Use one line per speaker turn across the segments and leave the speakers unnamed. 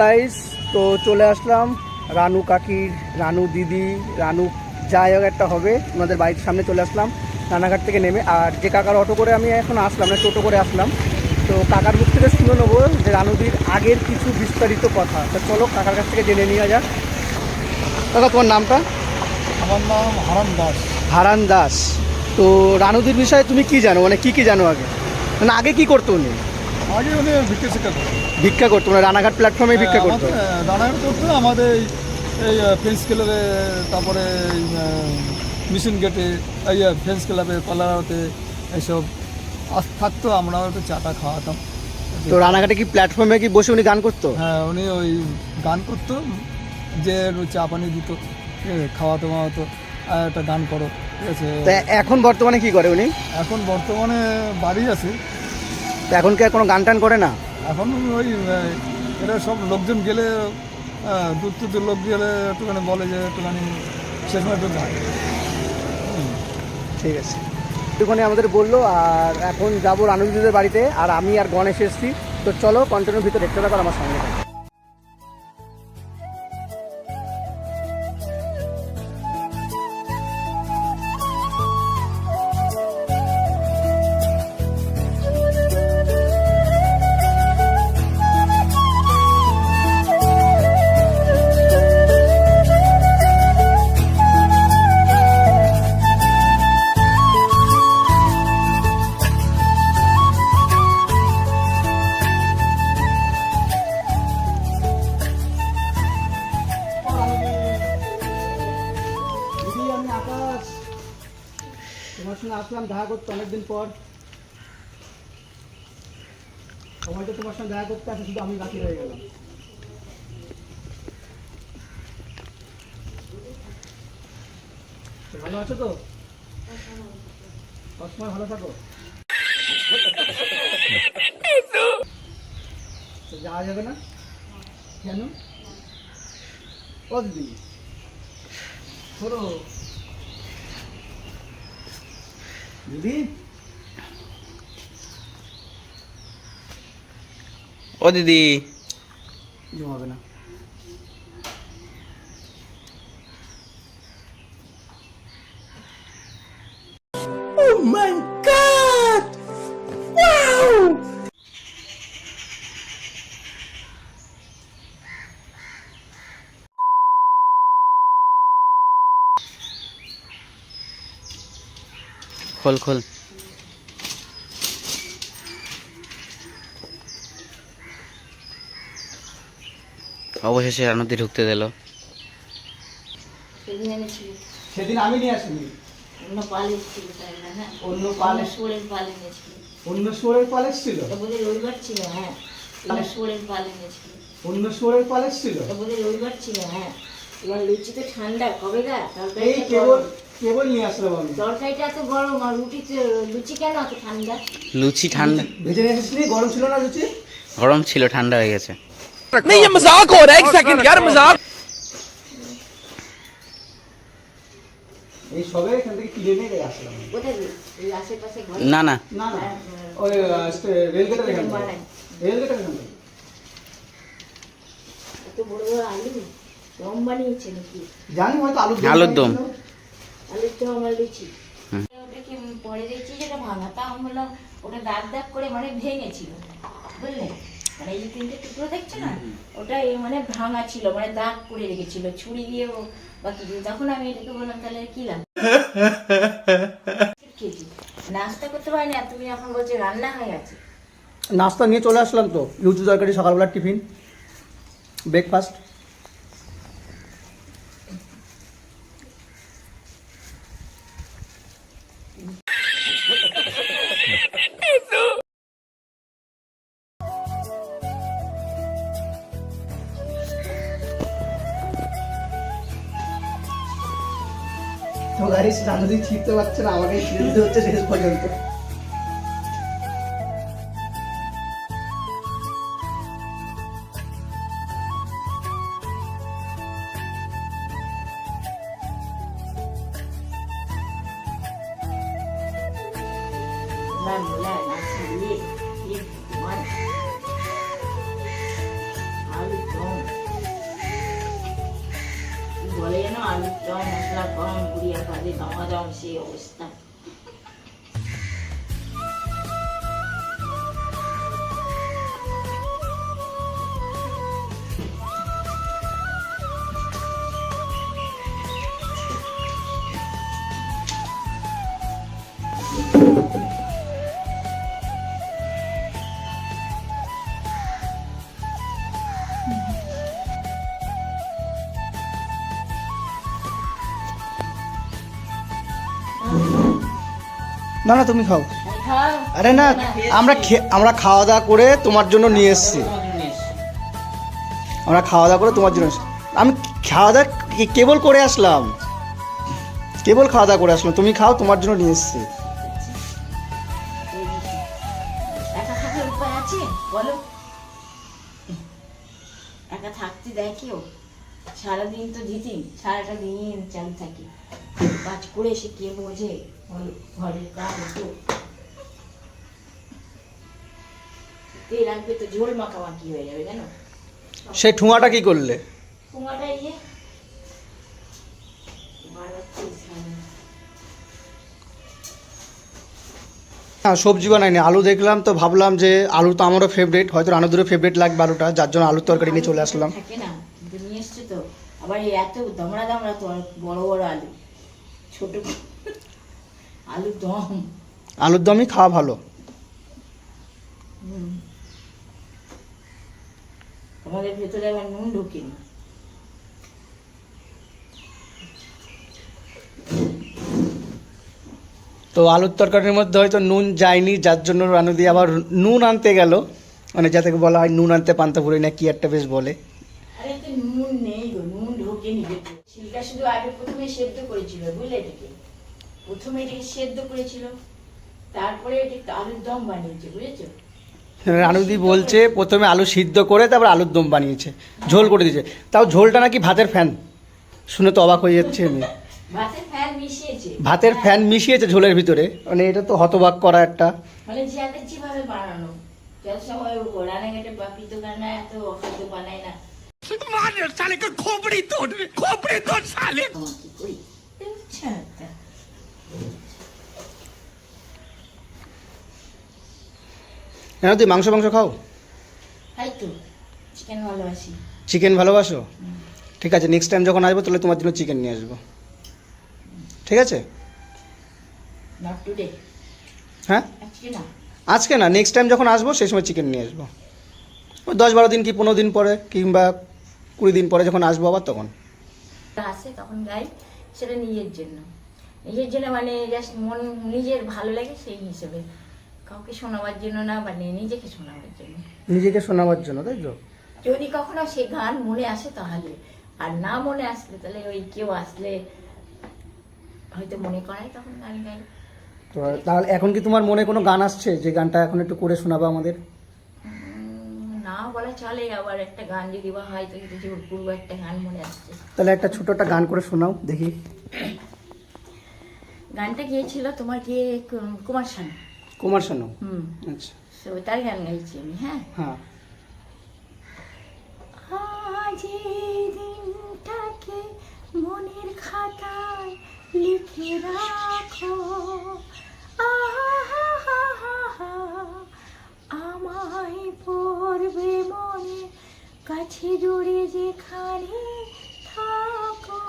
Guys তো চলে আসলাম। রানু কাকির রানু দিদি রানু যাই হোক একটা হবে ওনাদের বাড়ির সামনে চলে আসলাম রানাঘাট থেকে নেমে। আর যে কাকার অটো করে আমি এখন আসলাম না টোটো করে আসলাম। তো কাকার মুখ থেকে শুনে নেব যে রানুদির আগের কিছু বিস্তারিত কথা। তো চলো কাকার কাছ থেকে জেনে নেওয়া যাক। কাকা তোমার নামটা?
আমার নাম হারান দাস।
হারান দাস। তো রানুদির বিষয়ে তুমি কি জানো? মানে কি কি জানো আগে? মানে আগে কি করতো উনি?
আগে উনি ভিক্ষা শিক্ষা করতো।
ভিক্ষা করতো মানে রানাঘাট প্ল্যাটফর্মে ভিক্ষা করতো?
রানাঘাট করতো আমাদের এই- ফেন্স ক্লাবে তারপরে মিশন গেটে এই ফ্রেন্স ক্লাবে কলারাতে এইসব থাকতো আমরাও একটু চাটা খাওয়াতাম।
তো রানাঘাটে কি প্ল্যাটফর্মে কি বসে উনি গান করতো?
হ্যাঁ উনি ওই গান করতো যে চা পানি দিত খাওয়াতো মাওয়াতো আর একটা গান করো ঠিক আছে।
তা এখন বর্তমানে কি করে উনি?
এখন বর্তমানে বাড়ি আছে
তো এখন কি আর কোনো গান টান করে না?
এখন ওই এটা সব লোকজন গেলে দূর দূর লোক গেলে একটুখানি বলে যে একটুখানি শেষ একটু গান
ঠিক আছে। একটুখানি আমাদের বলল আর এখন যাব রানুদিদের বাড়িতে আর আমি আর গণেশ এসছি। তো চলো কন্টিনিউ ভিতরে দেখতে থাকো আমার সঙ্গে করতে আসে, শুধু আমি বাকি রয়ে গেলাম। ভালো আছো তো? সবসময় ভালো থাকো। যাওয়া যাবে না? কেন? ও দিদি। দিদি?
ও দিদি
জমাবে না
খোল খোল অবশেষে রানুদি ঢুকতে দিল।
সেদিন
আমি নিয়ে আসিনি।
অন্য পাল এসেছিল তাই না হ্যাঁ?
অন্য
সুরের
অন্য
রবিবার ছিল হ্যাঁ। অন্য সুরের রবিবার ছিল হ্যাঁ। এবার লুচি তো ঠান্ডা কবে গা? তরকারিটা
কেবল
গরম।
কেবল নিয়ে আসলাম আমি।
তরকারিটা এত গরম আর রুটি লুচি কেন এত ঠান্ডা?
লুচি ঠান্ডা
ভেজে নিয়ে এসেছিলি গরম ছিল না রুচি
গরম ছিল ঠান্ডা হয়ে গেছে।
नहीं ये मजाक हो रहा है एक सेकंड यार मजाक
এই সবে এখান থেকে কিনে নিয়ে আসলাম
কোথায় রে? এই আশেপাশে ঘর
না না
না না ওই রেলগেটের এখান থেকে
বানায়।
রেলগেটের এখান থেকে
এত বড় বড় আলু দম বানিয়েছে নাকি
জানি হয়তো আলু
আলুর দম।
আলুর দম আর লুচি
হুম।
ওটাকে পরে দেখছি যেটা ভাঙা তা আমি বললাম ওটা দাগ দাগ করে মানে ভেঙেছিল বুঝলে মানে এই যে তিনটে টুকরো দেখছ না ওটা এই মানে ভাঙা ছিল মানে দাগ করে রেখেছিল ছুরি দিয়ে ও বা কি যখন তখন আমি এটাকে বললাম তাহলে কি লাভ? খেয়েছি। নাস্তা করতে পারি না তুমি এখন বলছো রান্না হয়ে গেছে।
নাস্তা নিয়ে চলে আসলাম তো লুচি তরকারি সকালবেলার টিফিন ব্রেকফাস্ট তো না যদি ছিটতে পারছে না আমাকে হচ্ছে শেষ পর্যন্ত।
গুড়িয়া কাজে দমাদম সেই অবস্থা
না না, তুমি খাও। আরে না, আমরা আমরা খাওয়া দাওয়া করে তোমার জন্য নিয়ে এসেছি। আমরা খাওয়া দাওয়া করে তোমার জন্য। আমি খাওয়া দাওয়া কেবল করে আসলাম? কেবল খাওয়া দাওয়া করে আসলাম। তুমি খাও, তোমার জন্য নিয়ে এসেছি।
থাকতে দেয় সারাদিন তো দিতি সারাটা দিন চালু থাকি। কাজ করে সে কে বোঝে? ঘরের কাজ তো। তেল রাখবে তো? ঝোল মাখামাখি হয়ে যাবে জানো?
সেই ঠুঙাটা কি করলে? সবজি বানাইনি। আলু দেখলাম তো ভাবলাম যে আলু তো আমারও ফেভারিট হয়তো রানুদুরও ফেভারিট লাগবে আলুটা যার জন্য আলুর তরকারি নিয়ে চলে আসলাম।
থাকে না নিয়ে এসছে তো। আবার এত দামড়া দামড়া তো বড় বড় আলু। ছোট। আলু দম।
আলুর দমই খাওয়া ভালো।
আমাদের ভেতরে আবার নুন ঢুকিনি।
তো আলুর তরকারির মধ্যে হয়তো নুন যায়নি যার জন্য রানু দিয়ে আবার নুন আনতে গেল। মানে যাতে বলা হয় নুন আনতে পান্তা পুরি না কি একটা বেশ বলে
আরে তো নুন নেই গো নুন ঢোকেনি শিলটা শুধু আগে প্রথমে সেদ্ধ করেছিল বুঝলে এটাকে? প্রথমে এটাকে সেদ্ধ করেছিল তারপরে এটাকে আলুর দম বানিয়েছে বুঝেছ?
রানুদি বলছে প্রথমে আলু সিদ্ধ করে তারপর আলুর দম বানিয়েছে ঝোল করে দিয়েছে। তাও ঝোলটা নাকি ভাতের ফ্যান। শুনে তো অবাক হয়ে যাচ্ছে আমি।
ভাতের ফ্যান মিশিয়েছে।
ভাতের ফ্যান মিশিয়েছে ঝোলের ভিতরে। মানে এটা তো হতবাক করা একটা।
মানে যেভাবে বানানো সময় রানাঘাটে বাপি দোকান এত অখাদ্য বানায় না।
मार साले का खोपड़ी तोड़ खोपड़ी तोड़ साले
আমার কি করি আচ্ছা আচ্ছা।
রানুদি মাংস মাংস খাও
খাই তো চিকেন ভালোবাসি
চিকেন ভালোবাসো ঠিক আছে নেক্সট টাইম যখন আসবো তাহলে তোমার জন্য চিকেন নিয়ে আসবো ঠিক আছে
নট টুডে
হ্যাঁ
আজকে না
আজকে না নেক্সট টাইম যখন আসবো সেই সময় চিকেন নিয়ে আসবো ওই দশ বারো দিন কি পনেরো দিন পরে কিংবা কুড়ি দিন পরে যখন আসব আবার তখন?
আসে তখন গাই সেটা নিজের জন্য। নিজের জন্য মানে জাস্ট মন নিজের ভালো লাগে সেই হিসেবে। কাউকে শোনাবার জন্য না মানে নিজেকে শোনাবার জন্য।
নিজেকে শোনাবার জন্য তাই তো?
যদি কখনো সে গান মনে আসে তাহলে। আর না মনে আসলে তাহলে ওই কেউ আসলে হয়তো মনে করায় তখন গান গাই
তো তাহলে এখন কি তোমার মনে কোনো গান আসছে? যে গানটা এখন একটু করে শোনাবো আমাদের?
না বলা চলে আবার একটা গান যদি বা হয় তো কিছু পূর্ব একটা গান মনে আসছে।
তাহলে একটা ছোট একটা গান করে শোনাও দেখি।
গানটা গিয়েছিল তোমার কু- কুমার শানু।
কুমার শানু?
হুম।
আচ্ছা।
তো তার গান গাইছি আমি হ্যাঁ?
হ্যাঁ।
আজ দিনটাকে মনের খাতায় লিখে রাখো। আহা, আমায় পড়বে মনে, কাছে জুড়ে যেখানে থাকো।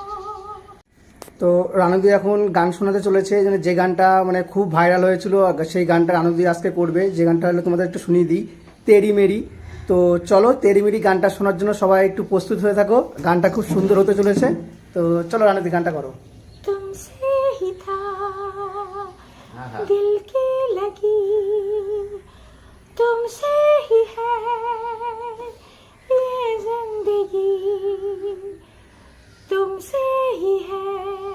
তো রানুদি এখন গান শোনাতে চলেছে যে গানটা মানে খুব ভাইরাল হয়েছিল সেই গানটা রানুদি আজকে করবে। যে গানটা হলো তোমাদের একটু শুনিয়ে দিই, তেরি মেরি। তো চলো তেরি মেরি গানটা শোনার জন্য সবাই একটু প্রস্তুত হয়ে থাকো। গানটা খুব সুন্দর হতে চলেছে। তো চলো রানুদি, গানটা করো।
तुमसे ही है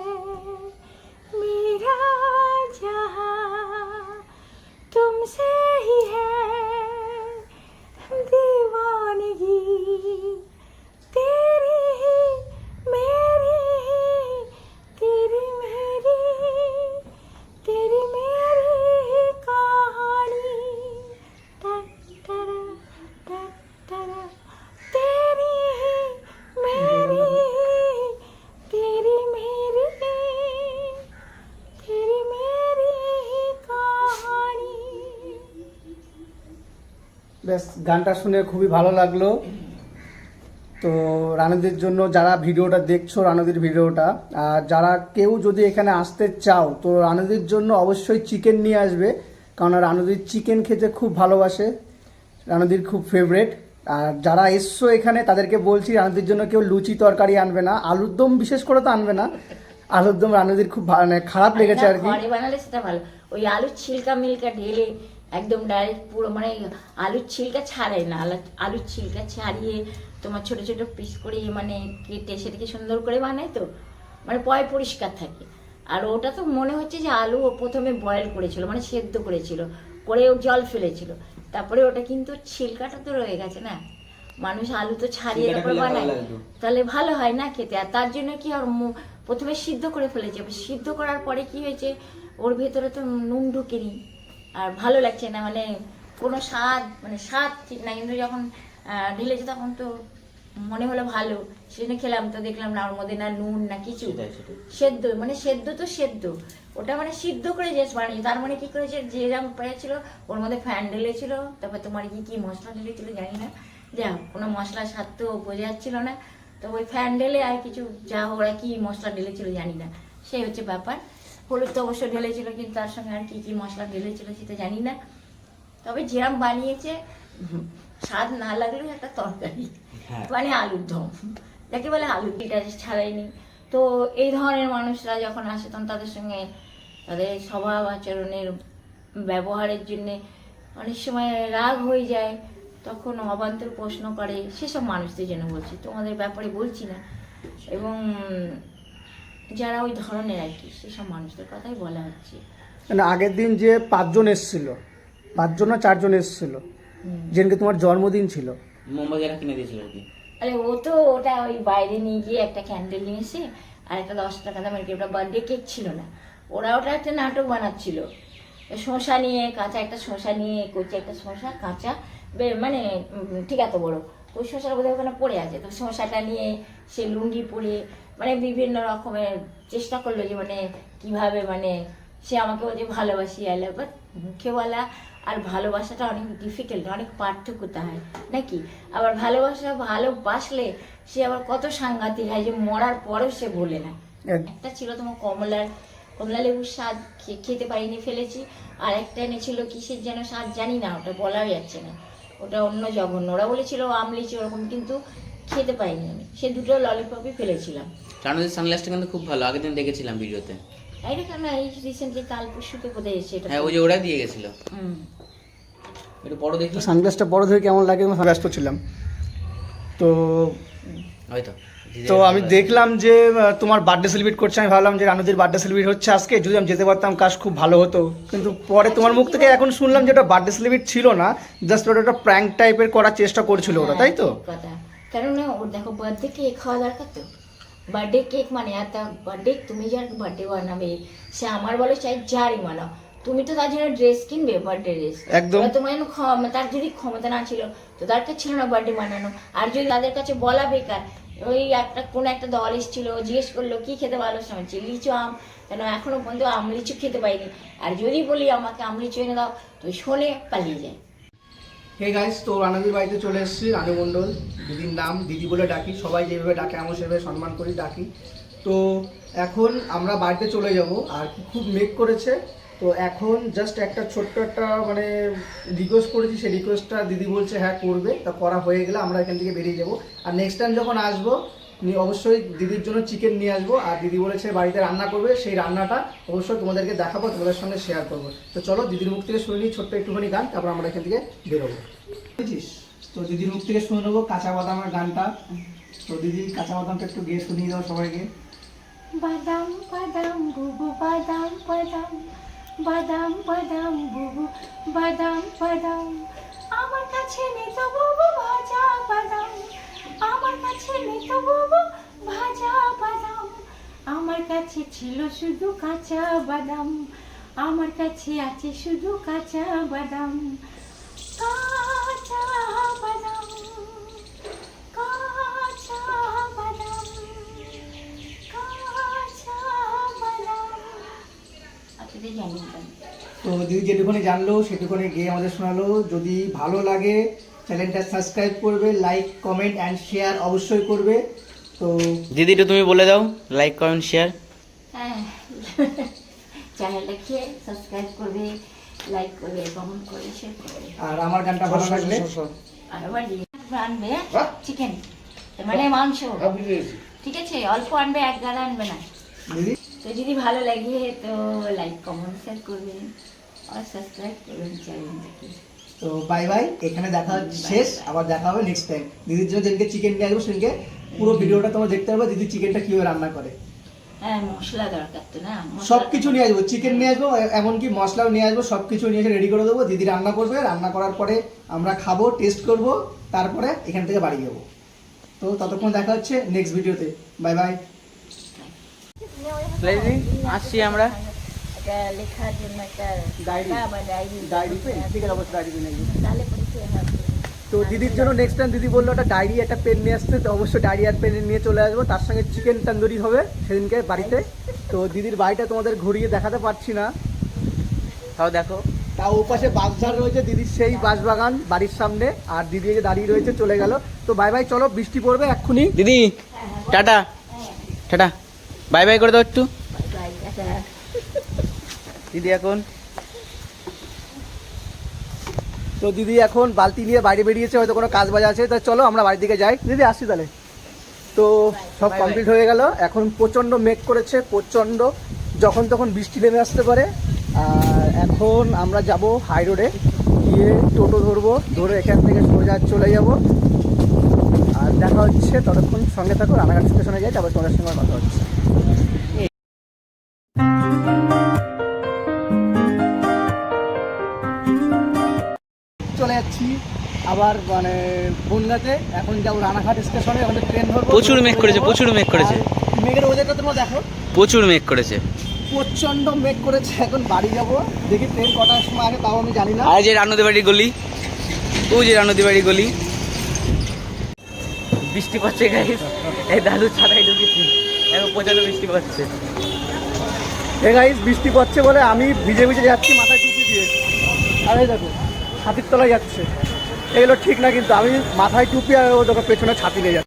বেশ, গানটা শুনে খুবই ভালো লাগল। তো রানুদির জন্য যারা ভিডিওটা দেখছ, রানুদির ভিডিওটা, আর যারা কেউ যদি এখানে আসতে চাও, তো রানুদির জন্য অবশ্যই চিকেন নিয়ে আসবে কারণ রানুদির চিকেন খেতে খুব ভালোবাসে, রানুদির খুব ফেভারেট আর যারা এসছো এখানে, তাদেরকে বলছি, রানুদির জন্য কেউ লুচি তরকারি আনবে না, আলুর দম বিশেষ করে তো আনবে না, আলুর দম রানুদির খুব মানে খারাপ লেগেছে আর কি।
বানালে সেটা ভালো। ওই আলুর ছিলকা মিলকা ঢেলে একদম ডাইরেক্ট পুরো মানে আলুর ছিলকা ছাড়ে না। আলু- আলুর ছিলকা ছাড়িয়ে তোমার ছোট ছোট পিস করে মানে কেটে সেটাকে সুন্দর করে বানায় তো? মানে পয় পরিষ্কার থাকে। আর ওটা তো মনে হচ্ছে যে আলু ও প্রথমে বয়েল করেছিল মানে সেদ্ধ করেছিল করে ও জল ফেলেছিল। তারপরে ওটা কিন্তু ছিলকাটা তো রয়ে গেছে না? মানুষ আলু তো ছাড়িয়ে তারপর বানায়। তাহলে ভালো হয় না খেতে? আর তার জন্য কি আর প্রথমে সিদ্ধ করে ফেলেছে। সিদ্ধ করার পরে কি হয়েছে? ওর ভেতরে তো নুন ঢুকেনি। আর ভালো লাগছে না মানে কোনো স্বাদ মানে স্বাদ ঠিক না। কিন্তু যখন ঢেলেছে তখন তো মনে হলো ভালো। সেজন্য খেলাম তো দেখলাম না ওর মধ্যে না নুন না কিছু। সেদ্ধ মানে সেদ্ধ তো সেদ্ধ। ওটা মানে সিদ্ধ করে যে বানিয়েছে তার মানে কি করেছে যে যেরকম পেয়েছিল ওর মধ্যে ফ্যান ঢেলেছিল তারপর তোমার কি কি মশলা ঢেলেছিল জানি না। যা কোনো মশলা স্বাদ তো বোঝা যাচ্ছিল না। তো ওই ফ্যান ঢেলে আর কিছু যা ওরা কি মশলা ঢেলেছিল জানি না। সেই হচ্ছে ব্যাপার। হলুদ তো অবশ্য ঢেলেছিল কিন্তু তার সঙ্গে আর কি কি মশলা ঢেলেছিল সেটা জানি না। তবে যেরম বানিয়েছে স্বাদ না লাগলেও একটা তরকারি। মানে আলুর দম। যাকে বলে আলুর পিঠা ছাড়াইনি তো এই ধরনের মানুষরা যখন আসে তখন তাদের সঙ্গে তাদের স্বভাব আচরণের ব্যবহারের জন্য অনেক সময় রাগ হয়ে যায় তখন অবান্তর প্রশ্ন করে সেসব মানুষদের জন্য বলছি তোমাদের ব্যাপারে বলছি না। এবং যারা ওই ধরনের আর কি সেসব মানুষদের কথাই বলা হচ্ছে।
মানে আগের দিন যে পাঁচজন এসেছিল পাঁচজন না চারজন এসেছিল যেদিনকে তোমার জন্মদিন ছিল।
মোমবাতিরা কিনে দিয়েছিল আর কি।
আরে ও তো ওটা ওই বাইরে নিয়ে গিয়ে একটা ক্যান্ডেল নিয়ে এসে আর একটা দশ টাকা দামের কি ওটা বার্থডে কেক ছিল না ওরা ওটা একটা নাটক বানাচ্ছিল। শসা নিয়ে কাঁচা একটা শসা নিয়ে কচি একটা শসা কাঁচা বে- মানে ঠিক এত বড় ওই শসার বোধহয় ওখানে পড়ে আছে। তো শসাটা নিয়ে সে লুঙ্গি পরে মানে বিভিন্ন রকমের চেষ্টা করল যে মানে কীভাবে মানে সে আমাকে বলছে ভালোবাসি আই লাভ বাট মুখে বলা আর ভালোবাসাটা অনেক ডিফিকাল্ট অনেক পার্থক্যতা হয় নাকি? আবার ভালোবাসা ভালোবাসলে সে আবার কত সাংঘাতিক হয় যে মরার পরেও সে বলে না। একটা ছিল তোমার কমলার কমলা লেবুর স্বাদ খেতে পারিনি ফেলেছি। আর একটা এনেছিল কিসের যেন স্বাদ জানি না ওটা বলাও যাচ্ছে না। ওটা অন্য জঘন্য। ওরা বলেছিল আমলিচি ওরকম কিন্তু খেতে পাইনি আমি। সে দুটো ললিপপই ফেলেছিলাম।
রানুদের সানগ্লাসটা কিন্তু খুব ভালো আগের দিন দেখেছিলাম ভিডিওতে।
এইটা কেন এই রিসেন্টলি কাল পরশুতে কোথায় এটা
হ্যাঁ ওই যে ওরা দিয়ে গেছিল।
হুম।
একটু বড় দেখি।
সানগ্লাসটা বড় ধরে কেমন লাগে? আমি ব্যস্ত ছিলাম তো
হয়তো
তো আমি দেখলাম যে তোমার বার্থডে সেলিব্রেট করছে আমি ভাবলাম যে রানুদির বার্থডে সেলিব্রেট হচ্ছে আজকে যদি আমি যেতে পারতাম কাজ খুব ভালো হতো। কিন্তু পরে তোমার মুখ থেকে এখন শুনলাম যে ওটা বার্থডে সেলিব্রেট ছিল না জাস্ট ওটা একটা প্র্যাঙ্ক টাইপের করার চেষ্টা করছিল ওরা তাই তো?
হ্যাঁ, কারণ দেখো বার্থডে কে খাওয়া দরকার তো। বার্থডে কেক মানে এত বার্থডে তুমি যার বার্থডে বানাবে সে আমার বলো চাই যারই মানাও তুমি তো তার জন্য ড্রেস কিনবে বার্থডে ড্রেস
একদম।
তোমার তার যদি ক্ষমতা না ছিল তো দরকার ছিল না বার্থডে বানানো। আর যদি তাদের কাছে বলা বেকার ওই একটা কোন একটা দল এসেছিল জিজ্ঞেস করল কি খেতে ভালো সময় লিচু আম। কেন এখনও পর্যন্ত আম লিচু খেতে পাইনি। আর যদি বলি আমাকে আম লিচু এনে দাও তো শোনে পালিয়ে যায়।
হে গাইস তো রানাদির বাড়িতে চলে এসেছি, রানু মণ্ডল। দিদির নাম, দিদি বলে ডাকি, সবাই যেভাবে ডাকে আমার সেভাবে সম্মান করি, ডাকি। তো এখন আমরা বাড়িতে চলে যাব, আর খুব মেক করেছে। তো এখন জাস্ট একটা ছোট্ট একটা মানে রিকোয়েস্ট করেছি, সেই রিকোয়েস্টটা দিদি বলছে হ্যাঁ করবে। তা করা হয়ে গেলে আমরা এখান থেকে বেরিয়ে যাব। আর নেক্সট টাইম যখন আসব অবশ্যই দিদির জন্য চিকেন নিয়ে আসব। আর দিদি বলেছে বাড়িতে রান্না করবে, সেই রান্নাটা অবশ্যই তোমাদেরকে দেখাবো, তোমাদের সঙ্গে শেয়ার করব। তো চলো, দিদির মুখ থেকে শুনে নিই, ছোট্ট একটুখানি গান, তারপর আমরা এখান থেকে বেরোবো। বুঝেছিস? তো দিদির মুখ থেকে শুনে নেব কাঁচা বাদামের গানটা। তো দিদি, কাঁচা বাদামটা একটু গিয়ে শুনিয়ে দাও সবাইকে।
বাদাম বাদাম বুবু বাদাম বাদাম। বাদাম বাদাম বুবু বাদাম বাদাম। আমার কাছে নেই তো বুবু ভাজা বাদাম। আমার কাছে নেই তো বুবু ভাজা বাদাম। আমার কাছে ছিল শুধু কাঁচা বাদাম। আমার কাছে আছে শুধু কাঁচা বাদাম। আচ্ছা
তো দিদি যেটুকুনি জানলো, সেটুকুনি গিয়ে আমাদের শোনালো। যদি ভালো লাগে চ্যানেলটা সাবস্ক্রাইব করবে লাইক কমেন্ট অ্যান্ড শেয়ার অবশ্যই করবে। তো
দিদি একটু তুমি বলে দাও লাইক কমেন্ট শেয়ার
হ্যাঁ চ্যানেলটা খেয়ে সাবস্ক্রাইব করবে লাইক করবে কমেন্ট করবে শেয়ার করবে।
আর আমার গানটা ভালো লাগলে?
আর আবার আনবে চিকেন মানে মাংস। ঠিক আছে অল্প আনবে এক গাদা আনবে না। তো যদি ভালো লাগে তো লাইক কমেন্ট শেয়ার করবেন। আর সাবস্ক্রাইব করবেন চ্যানেলটাকে।
তো বাই বাই এখানে দেখা হচ্ছে শেষ আবার দেখা হবে নেক্সট টাইম দিদির জন্য যেদিনকে চিকেন নিয়ে আসব সেদিনকে পুরো ভিডিওটা তোমরা দেখতে পারবে দিদি চিকেনটা কীভাবে রান্না করে।
হ্যাঁ মশলা দরকার তো না
সব কিছু নিয়ে আসব চিকেন নিয়ে আসব এমনকি মশলাও নিয়ে আসব সব কিছু নিয়ে এসে রেডি করে দেবো দিদি রান্না করবে রান্না করার পরে আমরা খাব টেস্ট করব তারপরে এখান থেকে বাড়ি যাব। তো ততক্ষণ দেখা হচ্ছে নেক্সট ভিডিওতে বাই বাই
আসছি আমরা।
এটা লেখার জন্য একটা
Diary.
বা ডায়েরি।
ডায়েরি পেন ঠিক আছে অবশ্যই ডায়েরি পেন
তাহলে পরিচয় হবে?
তো দিদির জন্য নেক্সট টাইম দিদি বলল একটা ডায়েরি একটা পেন নিয়ে আসতে। তো অবশ্যই ডায়েরি আর পেন নিয়ে চলে আসব। তার সঙ্গে চিকেন তন্দুরি হবে সেদিনকে বাড়িতে। তো দিদির বাড়িটা তোমাদের ঘুরিয়ে দেখাতে পারছি না।
তাও দেখো।
তা ও পাশে বাগঝাড় রয়েছে দিদির সেই বাঁশবাগান বাড়ির সামনে। আর দিদি এই যে দাঁড়িয়ে রয়েছে চলে গেল। তো বাই বাই চলো বৃষ্টি পড়বে এক্ষুনি।
দিদি টাটা। টাটা। বাই বাই করে দাও একটু। দিদি এখন।
তো দিদি এখন বালতি নিয়ে বাইরে বেরিয়েছে হয়তো কোনো কাজ বাজ আছে তো চলো আমরা বাড়ির দিকে যাই। দিদি আসছি তাহলে। তো সব. কমপ্লিট হয়ে গেল। এখন প্রচণ্ড মেঘ করেছে প্রচণ্ড। যখন তখন বৃষ্টি নেমে আসতে পারে। আর এখন আমরা যাব হাই রোডে গিয়ে টোটো ধরবো ধরে এখান থেকে সোজা চলে যাব। আর দেখা হচ্ছে ততক্ষণ সঙ্গে থাকো রানাঘাট স্টেশনে যাই তারপর তোমাদের সঙ্গে কথা হচ্ছে। চলে যাচ্ছি। আবার মানে বনগাতে এখন যাব রানাঘাট স্টেশনে আমাদের ট্রেন ধরবো।
প্রচুর মেঘ করেছে, প্রচুর মেঘ করেছে।
মেঘের ওয়েদারটা তোমরা দেখো।
প্রচুর মেঘ করেছে।
প্রচণ্ড মেঘ করেছে এখন বাড়ি যাব। দেখি ট্রেন কটার সময় আগে তাও আমি জানি না।
আর যে রানুদি বাড়ি গলি ও যে রানুদি বাড়ি গলি। বৃষ্টি পড়ছে গাইস এই দাদু ছাড়াই ঢুকেছি। এখন প্রচণ্ড বৃষ্টি পড়ছে।
হে গাইস বৃষ্টি পড়ছে বলে আমি ভিজে ভিজে যাচ্ছি মাথায় টুপি দিয়ে। আর এই দেখো ছাতির তলায় যাচ্ছে। এগুলো ঠিক না কিন্তু আমি মাথায় টুপি আর ও পেছনে ছাতি নিয়ে যাচ্ছি।